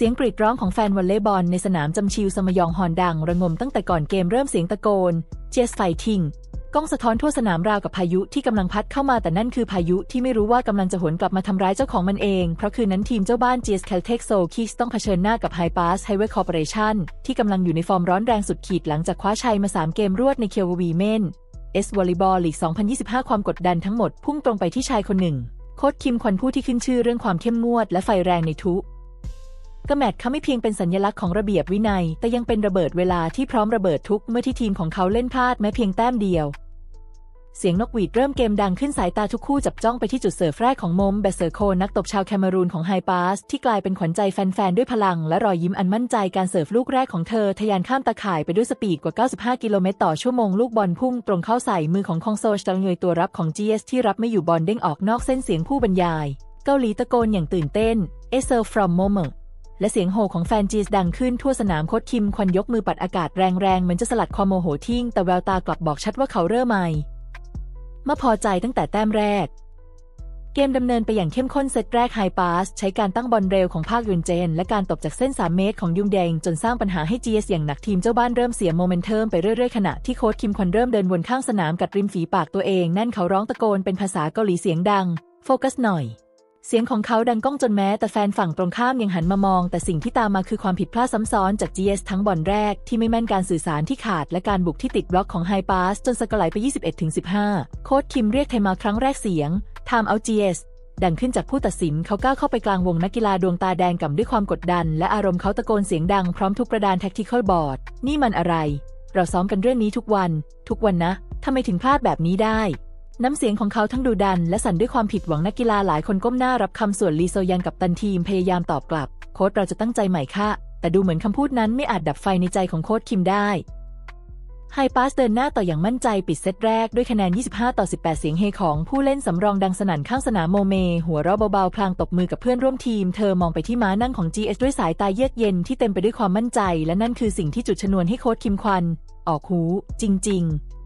เสียงกรีดร้องของแฟนวอลเลย์บอลในสนามจำชิวสมยองฮอนดัง ระงมตั้งแต่ก่อนเกมเริ่มเสียงตะโกนเจสไฟทิงกล้องสะท้อนทั่วสนามราวกับพายุที่กำลังพัดเข้ามาแต่นั่นคือพายุที่ไม่รู้ว่ากำลังจะหวนกลับมาทำร้ายเจ้าของมันเอง เพราะคืนนั้นทีมเจ้าบ้าน GS Caltech Soul Kicks ต้องเผชิญหน้ากับ High Pass Highway Corporation ที่กำลังอยู่ในฟอร์มร้อนแรงสุดขีดหลังจากคว้าชัยมา 3 เกมรวดในเคียววีเมนเอสวอลเลย์บอลลีก 2025 ความกดดันทั้งหมดพุ่งตรงไปที่ชายคนหนึ่ง โค้ชคิมควันผู้ที่ขึ้นชื่อเรื่องความเข้มงวดและไฟแรงในทุก กระแมตเขาไม่เพียงเป็นสัญลักษณ์ของระเบียบวินัย แต่ยังเป็นระเบิดเวลาที่พร้อมระเบิดทุกเมื่อที่ทีมของเขาเล่นพลาดแม้เพียงแต้มเดียว เสียงนกหวีดเริ่มเกมดังขึ้นสายตาทุกคู่จับจ้องไปที่จุดเสิร์ฟแรกของมมเบเซอร์โคนักตบชาวแคนารูนของไฮปาสที่กลายเป็นขวัญใจแฟนๆ ด้วยพลัง และรอยยิ้มอันมั่นใจการเสิร์ฟลูกแรกของเธอทะยานข้ามตาข่ายไปด้วยสปีดกว่า 95 กิโลเมตรต่อชั่วโมงลูกบอลพุ่งตรงเข้าใส่มือของคองโซชตังเงยตัวรับของ GS ที่รับไม่อยู่บอลเด้งออกนอกเส้นเสียงผู้บรรยาย เกาหลีตะโกนอย่างตื่นเต้น e s e r from Momo และเสียงโห่ของแฟนจีสดังขึ้นทั่วสนามโคดคิมควันยกมือปัดอากาศแรงๆเหมือนจะสลัดความโมโหทิ้ง แต่แววตากลับบอกชัดว่าเขาเริ่มใหม่มาพอใจตั้งแต่แต้มแรก เกมดำเนินไปอย่างเข้มข้นเซตแรกไฮปาสใช้การตั้งบอลเร็วของภาคยุนเจน และการตบจากเส้น 3 เมตรของยุงแดง จนสร้างปัญหาให้จีสอย่างหนักทีมเจ้าบ้านเริ่มเสียโมเมนเทิมไปเรื่อยๆขณะที่โค้ชคิมควันเริ่มเดินวนข้างสนามกัดริมฝีปากตัวเองนั่นเขาร้องตะโกนเป็นภาษาเกาหลีเสียงดัง โฟกัสหน่อย เสียงของเขาดังก้องจนแม้ แต่แฟนฝั่งตรงข้ามยังหันมามอง แต่สิ่งที่ตามมาคือความผิดพลาดซ้ำซ้อนจาก GS ทั้งบอลแรกที่ไม่แม่นการสื่อสารที่ขาดและการบุกที่ติดบล็อกของไฮปาสจนสกไลไป 21-15 โค้ชคิมเรียกไทมาครั้งแรกเสียง Time out GS ดังขึ้นจากผู้ตัดสินเขาก้าวเข้าไปกลางวงนักกีฬาดวงตาแดงก่ำด้วยความกดดัน และอารมณ์เขาตะโกนเสียงดังพร้อมทุกประดานแท็กติคอลบอร์ดนี่มันอะไร เราซ้อมกันเรื่องนี้ทุกวัน ทุกวันนะทำไมถึงพลาดแบบนี้ได้ น้ำเสียงของเขาทั้งดุดัน และสั่นด้วยความผิดหวังนักกีฬาหลายคนก้มหน้ารับคำส่วนลีโซยันกับตันทีมพยายามตอบกลับ โค้ชเราจะตั้งใจใหม่ค่ะ แต่ดูเหมือนคำพูดนั้นไม่อาจดับไฟในใจของโค้ชคิมได้ไฮปาสเดินหน้าต่ออย่างมั่นใจปิดเซตแรกด้วยคะแนน 25 ต่อ 18 เสียงเฮของผู้เล่นสำรองดังสนั่นข้างสนามโมเม หัวเราะเบาๆ พลางตบมือกับเพื่อนร่วมทีม เธอมองไปที่ม้านั่งของ GS ด้วยสายตาเยือกเย็นที่เต็มไปด้วยความมั่นใจ และนั่นคือสิ่งที่จุดชนวนให้โค้ชคิมควัน ออกหู จริง ๆ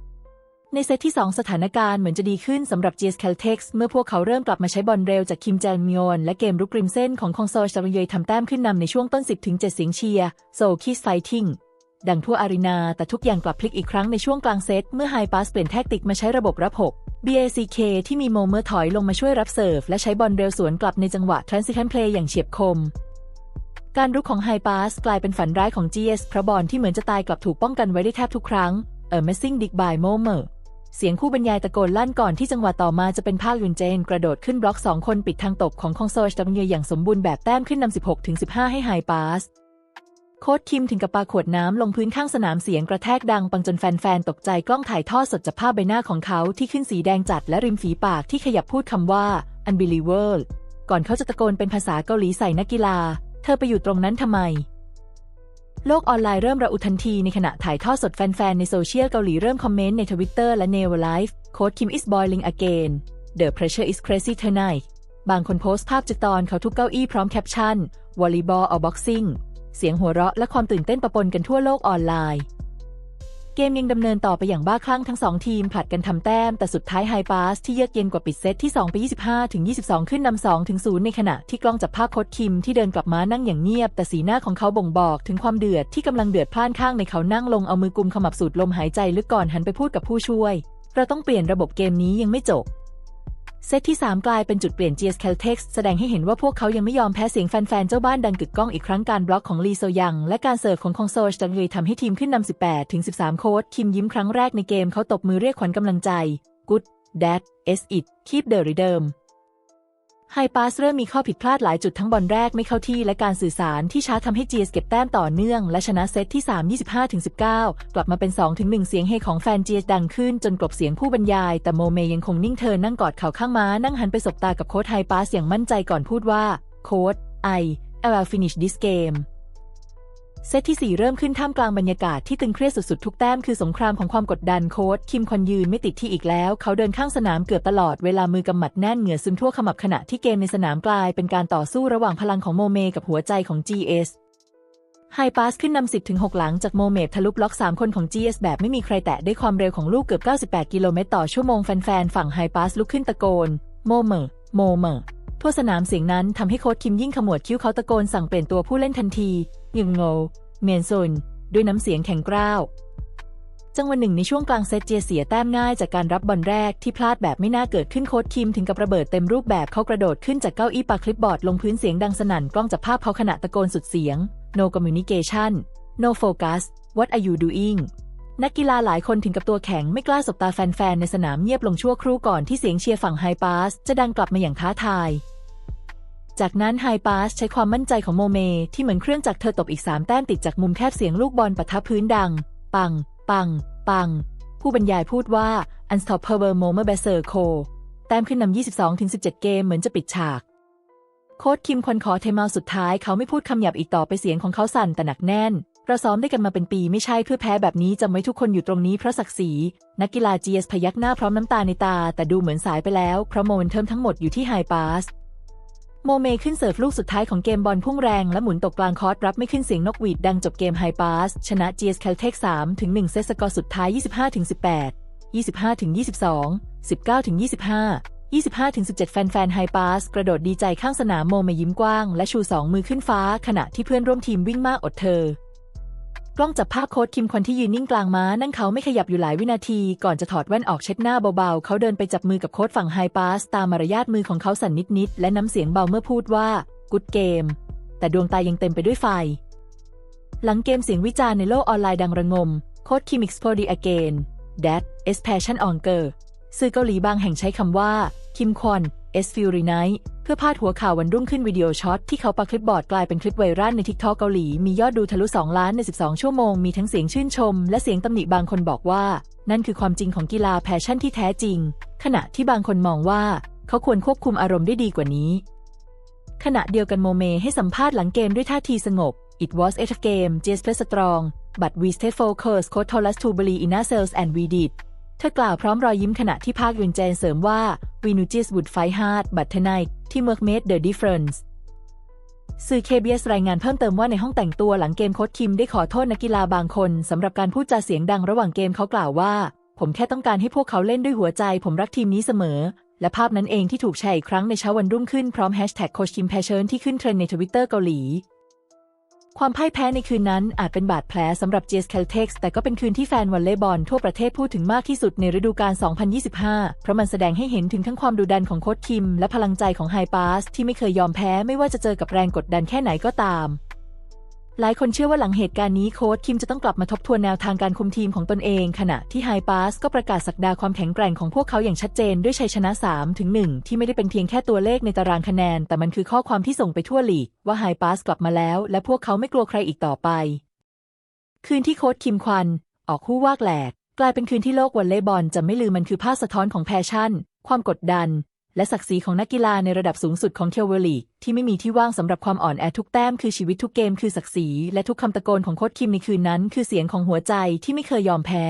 ในเซตที่ 2 สถานการณ์เหมือนจะดีขึ้นสำหรับ GS Caltex เมื่อพวกเขาเริ่มกลับมาใช้บอลเร็วจากคิมแจนมิโอนและเกมรุกริมเส้นของคองโซชารเยยทำแต้มขึ้นนำในช่วงต้น 10ถึง7เสียงเชียร์โซคิสไฟทิงดังทั่วอารีนา แต่ทุกอย่างกลับพลิกอีกครั้งในช่วงกลางเซต เมื่อไฮปาสเปลี่ยนแทคติกมาใช้ระบบรับ 6 BACK ที่มีโมเมอร์ถอยลงมาช่วยรับเสิร์ฟ และใช้บอลเร็วสวนกลับในจังหวะ transition play อย่างเฉียบคม การรุกของไฮปาสกลายเป็นฝันร้ายของ GS เพราะบอลที่เหมือนจะตายกลับถูกป้องกันไว้ได้แทบทุกครั้ง Amazing Dig by Momer เสียงผู้บรรยายตะโกนลั่นก่อนที่จังหวะต่อมาจะเป็นภาคยุนเจน กระโดดขึ้นบล็อกสองคนปิดทางตบของคองโซชดังเยอย่างสมบูรณ์แบบแต้มขึ้นนำ 16 ถึง 15 ให้ไฮปาส โค้ดคิมถึงกับปาขวดน้ำลงพื้นข้างสนามเสียงกระแทกดังปังจนแฟนๆ ตกใจกล้องถ่ายทอดสดจับภาพใบหน้าของเขาที่ขึ้นสีแดงจัดและริมฝีปากที่ขยับพูดคำว่า unbelievable ก่อนเขาจะตะโกนเป็นภาษาเกาหลีใส่นักกีฬา เธอไปอยู่ตรงนั้นทำไม โลกออนไลน์เริ่มระอุทันทีในขณะถ่ายทอดสดแฟน ๆ ในโซเชียลเกาหลีเริ่มคอมเมนต์ในทวิตเตอร์และเนวไลฟ์โค้ดคิม is boiling again the pressure is crazy tonight บางคนโพสต์ภาพจุดตอนเขาทุกเก้าอี้พร้อมแคปชั่นวอลลีบอลเอาบ็อกซิ่งเสียงหัวเราะและความตื่นเต้นปะปนกันทั่วโลกออนไลน์ เกมยังดำเนินต่อไปอย่างบ้าคลั่งทั้งสองทีมผลัดกันทำแต้ม แต่สุดท้ายไฮปาสที่เยือกเย็นกว่าปิดเซตที่ 2 ไป 25 ถึง 22 ขึ้นนำ2ถึง 0 ในขณะที่กล้องจับภาพโคดคิมที่เดินกลับมานั่งอย่างเงียบ แต่สีหน้าของเขาบ่งบอกถึงความเดือดที่กำลังเดือดพล่านข้างในเขานั่งลงเอามือกุมขมับสูดลมหายใจลึกก่อนหันไปพูดกับผู้ช่วย เราต้องเปลี่ยนระบบเกมนี้ยังไม่จบ เซตที่ 3 กลายเป็นจุดเปลี่ยน GS Caltex แสดงให้เห็นว่าพวกเขายังไม่ยอมแพ้เสียงแฟนๆ เจ้าบ้านดังกึกก้องอีกครั้งการบล็อกของลีโซยัง และการเสิร์ฟของคองโซชจังเลยทำให้ทีมขึ้นนำ 18 ถึง 13 โค้ดคิมยิ้มครั้งแรกในเกมเขาตบมือเรียกขวัญกำลังใจ Good Dad S it Keep the rhythm ไฮปาสเริ่มมีข้อผิดพลาดหลายจุดทั้งบอลแรกไม่เข้าที่และการสื่อสารที่ช้าทำให้เจียสเก็บแต้มต่อเนื่อง และชนะเซตที่ 3 25-19 กลับมาเป็น 2-1 เสียงเฮของแฟนเจียสดังขึ้นจนกลบเสียงผู้บรรยาย แต่โมเมยังคงนิ่งเธอนั่งกอดเข่าข้างม้า นั่งหันไปสบตากับโค้ชไฮปาสอย่างมั่นใจก่อนพูดว่า โค้ชไอ I will finish this game เซตที่ 4 เริ่มขึ้นท่ามกลางบรรยากาศที่ตึงเครียดสุดๆ ทุกแต้มคือสงครามของความกดดันโค้ดคิมคอนยืนไม่ติดที่อีกแล้ว เขาเดินข้างสนามเกือบตลอดเวลามือกำหมัดแน่นเหงื่อซึมทั่วขมับขณะที่เกมในสนามกลายเป็นการต่อสู้ระหว่างพลังของโมเมกับหัวใจของ GS ไฮปาสขึ้นนำ 10 ถึง 6 หลังจากโมเมททะลุบล็อก 3 คนของ GS แบบไม่มีใครแตะได้ความเร็วของลูกเกือบ 98 กิโลเมตรต่อชั่วโมงแฟนๆ ฝั่งไฮปาสลุกขึ้นตะโกน โมเมอร์โมเมอร์ ทั่วสนามเสียงนั้นทำให้โค้ชคิมยิ่งขมวดคิ้วเขาตะโกนสั่งเปลี่ยนตัวผู้เล่นทันทียึงโงเมียนซุนด้วยน้ำเสียงแข็งกร้าวจังหวะหนึ่งในช่วงกลางเซตเจียเสียแต้มง่ายจากการรับบอลแรกที่พลาดแบบไม่น่าเกิดขึ้นโค้ชคิมถึงกับระเบิดเต็มรูปแบบเขากระโดดขึ้นจากเก้าอี้ปาคลิปบอร์ดลงพื้นเสียงดังสนั่นกล้องจับภาพเขาขณะตะโกนสุดเสียง no communication no focus what are you doing นักกีฬาหลายคนถึงกับตัวแข็งไม่กล้าสบตาแฟนๆ ในสนามเงียบลงชั่วครู่ก่อนที่เสียงเชียร์ฝั่งไฮปาสจะดังกลับมาอย่างท้าทาย จากนั้นไฮปาสใช้ความมั่นใจของโมเม ที่เหมือนเครื่องจักรเธอตบอีก 3 แต้มติดจากมุมแคบเสียงลูกบอลปะทะพื้นดัง ปัง ปัง ปัง ผู้บรรยายพูดว่า unstoppable moment b e s e r c o แต้มขึ้นนำ22-17 เกมเหมือนจะปิดฉาก โค้ชคิมควนขอเทมอาสุดท้ายเขาไม่พูดคำหยาบอีกต่อไปเสียงของเขาสั่นแต่หนักแน่นเราซ้อมได้กันมาเป็นปีไม่ใช่เพื่อแพ้แบบนี้จำไว้ทุกคนอยู่ตรงนี้เพราะศักดิ์ศรีนักกีฬา GS พยักหน้าพร้อมน้ำตาในตา แต่ดูเหมือนสายไปแล้วเพราะโมเมนเทิมทั้งหมดอยู่ที่ไฮปาส โมเมขึ้นเสิร์ฟลูกสุดท้ายของเกมบอลพุ่งแรงและหมุนตกกลางคอร์ตรับไม่ขึ้นเสียงนกหวีดดังจบเกมไฮปาส ชนะ GS c a l t e c 3ถึง1เซตสกอร์สุดท้าย 25ถึง18 25ถึง22 19ถึง25 25ถึง17 แฟนๆไฮปาส กระโดดดีใจข้างสนามโมเมยิ้มกว้างและชูสองมือขึ้นฟ้า ขณะที่เพื่อนร่วมทีมวิ่งมากอดเธอ กล้องจับภาพโค้ชคิมคนที่ยืนนิ่งกลางม้านั่งเขาไม่ขยับอยู่หลายวินาที ก่อนจะถอดแว่นออกเช็ดหน้าเบาๆ เขาเดินไปจับมือกับโค้ชฝั่งไฮปาสตามมารยาทมือของเขาสั่นนิดๆ และน้ำเสียงเบาเมื่อพูดว่ากุดเกม แต่ดวงตายังเต็มไปด้วยไฟ หลังเกมเสียงวิจารณ์ในโลกออนไลน์ดังระงม โค้ชคิม explode again that is passion on girl สื่อเกาหลีบางแห่งใช้คำว่า คิมควอน เอสฟิลรีไนท์เพื่อพาดหัวข่าววันรุ่งขึ้นวิดีโอช็อตที่เขาปาคลิปบอร์ดกลายเป็นคลิปไวรัลในทิกทอกเกาหลี มียอดดูทะลุ 2 ล้านใน 12 ชั่วโมง มีทั้งเสียงชื่นชม และเสียงตำหนิบางคนบอกว่า นั่นคือความจริงของกีฬาแพชชั่นที่แท้จริง ขณะที่บางคนมองว่า เขาควรควบคุมอารมณ์ได้ดีกว่านี้ ขณะเดียวกันโมเมให้สัมภาษณ์หลังเกมด้วยท่าทีสงบ It was a tough game just play strong but we stayed focused coach told us to believe in ourselves and we did ธอกล่าวพร้อมรอยยิ้มขณะที่ภาคยุนเจนเสริมว่า We knew just would fight hard but tonight ที่เมือก made the difference สื่อ KBS รายงานเพิ่มเติมว่าในห้องแต่งตัวหลังเกมโค้ชคิมได้ขอโทษนักกีฬาบางคนสำหรับการพูดจาเสียงดังระหว่างเกมเขากล่าวว่า ผมแค่ต้องการให้พวกเขาเล่นด้วยหัวใจ ผมรักทีมนี้เสมอ และภาพนั้นเองที่ถูกแชร์อีกครั้งในเช้าวันรุ่งขึ้นพร้อมแฮชแท็กโคชคิมแพชเชิญที่ขึ้นเทรนด์ในทวิตเตอร์เกาหลี ความพ่ายแพ้ในคืนนั้นอาจเป็นบาดแผลสำหรับ GS Caltex แต่ก็เป็นคืนที่แฟนวอลเลย์บอลทั่วประเทศพูดถึงมากที่สุดในฤดูกาล 2025 เพราะมันแสดงให้เห็นถึงทั้งความดุดันของโค้ชคิม และพลังใจของไฮปาสที่ไม่เคยยอมแพ้ไม่ว่าจะเจอกับแรงกดดันแค่ไหนก็ตาม หลายคนเชื่อว่าหลังเหตุการณ์นี้โค้ชคิมจะต้องกลับมาทบทวนแนวทางการคุมทีมของตนเอง ขณะที่ไฮปาสก็ประกาศสักดาความแข็งแกร่งของพวกเขาอย่างชัดเจนด้วยชัยชนะ 3 ถึง 1 ที่ไม่ได้เป็นเพียงแค่ตัวเลขในตารางคะแนน แต่มันคือข้อความที่ส่งไปทั่วลีก ว่าไฮปาสกลับมาแล้ว และพวกเขาไม่กลัวใครอีกต่อไป คืนที่โค้ชคิมควัน ออกคู่วากแหลก กลายเป็นคืนที่โลกวอลเลย์บอลจะไม่ลืมมันคือภาพสะท้อนของแพชชั่น ความกดดัน และศักดิ์ศรีของนักกีฬาในระดับสูงสุดของเทลเวอร์ลีกที่ไม่มีที่ว่างสำหรับความอ่อนแอทุกแต้มคือชีวิตทุกเกมคือศักดิ์ศรีและทุกคำตะโกนของโค้ชคิมในคืนนั้น คือเสียงของหัวใจที่ไม่เคยยอมแพ้